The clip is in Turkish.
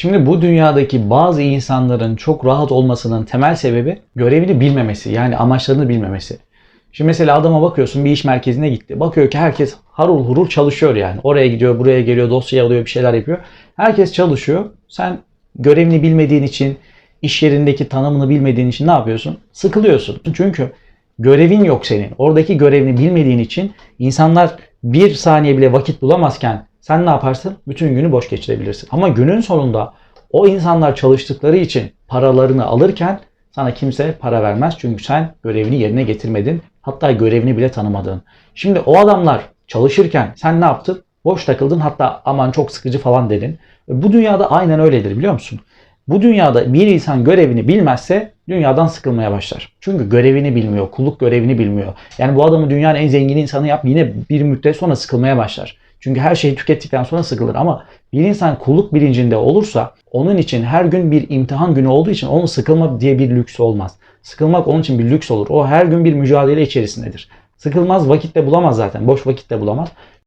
Şimdi bu dünyadaki bazı insanların çok rahat olmasının temel sebebi görevini bilmemesi. Yani amaçlarını bilmemesi. Şimdi mesela adama bakıyorsun bir iş merkezine gitti. Bakıyor ki herkes harul hurul çalışıyor yani. Oraya gidiyor, buraya geliyor, dosya alıyor, bir şeyler yapıyor. Herkes çalışıyor. Sen görevini bilmediğin için, iş yerindeki tanımını bilmediğin için ne yapıyorsun? Sıkılıyorsun. Çünkü görevin yok senin. Oradaki görevini bilmediğin için insanlar bir saniye bile vakit bulamazken sen ne yaparsın? Bütün günü boş geçirebilirsin. Ama günün sonunda o insanlar çalıştıkları için paralarını alırken sana kimse para vermez. Çünkü sen görevini yerine getirmedin. Hatta görevini bile tanımadın. Şimdi o adamlar çalışırken sen ne yaptın? Boş takıldın hatta aman çok sıkıcı falan dedin. Bu dünyada aynen öyledir biliyor musun? Bu dünyada bir insan görevini bilmezse dünyadan sıkılmaya başlar. Çünkü görevini bilmiyor, kulluk görevini bilmiyor. Yani bu adamı dünyanın en zengin insanı yap yine bir müddet sonra sıkılmaya başlar. Çünkü her şeyi tükettikten sonra sıkılır ama bir insan kulluk bilincinde olursa onun için her gün bir imtihan günü olduğu için onun sıkılma diye bir lüks olmaz. Sıkılmak onun için bir lüks olur. O her gün bir mücadele içerisindedir. Sıkılmaz, vakit de bulamaz zaten. Boş vakit de bulamaz.